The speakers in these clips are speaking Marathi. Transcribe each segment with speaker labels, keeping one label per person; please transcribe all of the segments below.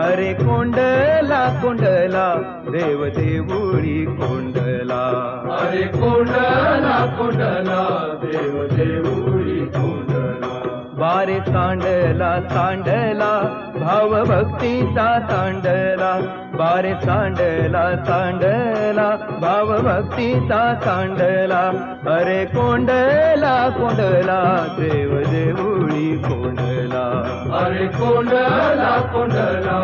Speaker 1: अरे कोंडला कोंडला देव देऊळी कोंडला.
Speaker 2: अरे कोंडला कोंडला देव देऊळी कोंडला.
Speaker 1: बारे सांडला सांडला भाव भक्तीचा सांडला. बारे सांडला सांडला भाव भक्तीचा सांडला. अरे कोंडला कोंडला देव देऊळी कोंडला
Speaker 2: अरे कोंडला कोंडला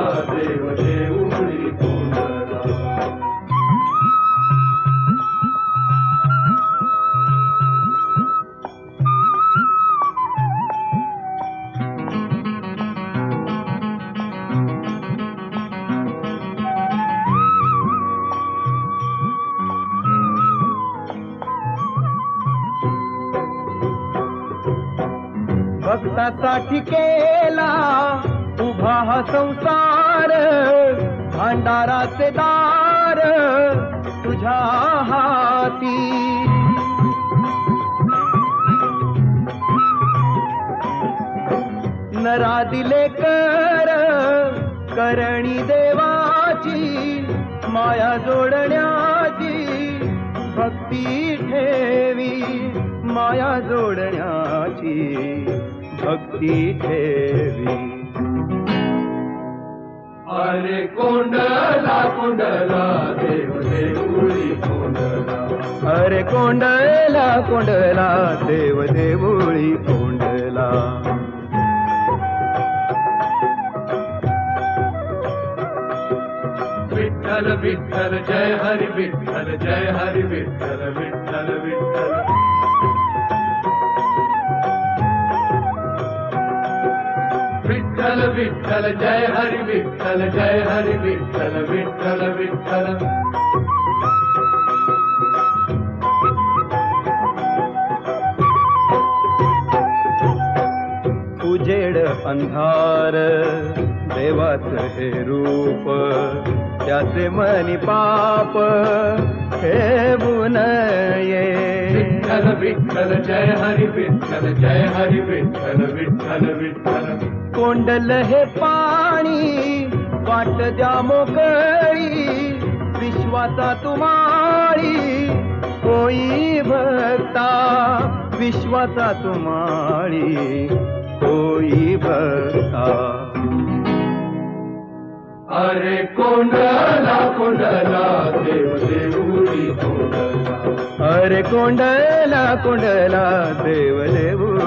Speaker 1: भक्तासाठी केला. उभा हा संसार भांडाराचे दार तुझ्या हाती. नरा दिले कर करणी देवाची माया जोडण्याची भक्ती ठेवी. माया जोडण्याची. भक्ती ठेवी
Speaker 2: अरे कोंडला कोंडला देव देऊळी कोंडला
Speaker 1: अरे कोंडला कोंडला देव देऊळी कोंडला
Speaker 2: विठ्ठल विठ्ठल जय हरी विठ्ठल जय हरी विठ्ठल विठ्ठल विठ्ठल विठ्ठल विठ्ठल जय हरी विठ्ठल जय हरी विठ्ठल विठ्ठल विठ्ठल.
Speaker 1: उजेड अंधार देवाच हे रूप त्याचे मनी पाप
Speaker 2: विठ्ठल जय हरी विठ्ठल जय हरी विठ्ठल विठ्ठल विठ्ठल.
Speaker 1: कोंडल हे पाणी वाट द्या मोकळी विश्वाचा तुम्हाळी. होई भक्ता विश्वाचा तुम्हाळी होई भक्ता.
Speaker 2: अरे कोंडला कोंडला
Speaker 1: अरे कोंडला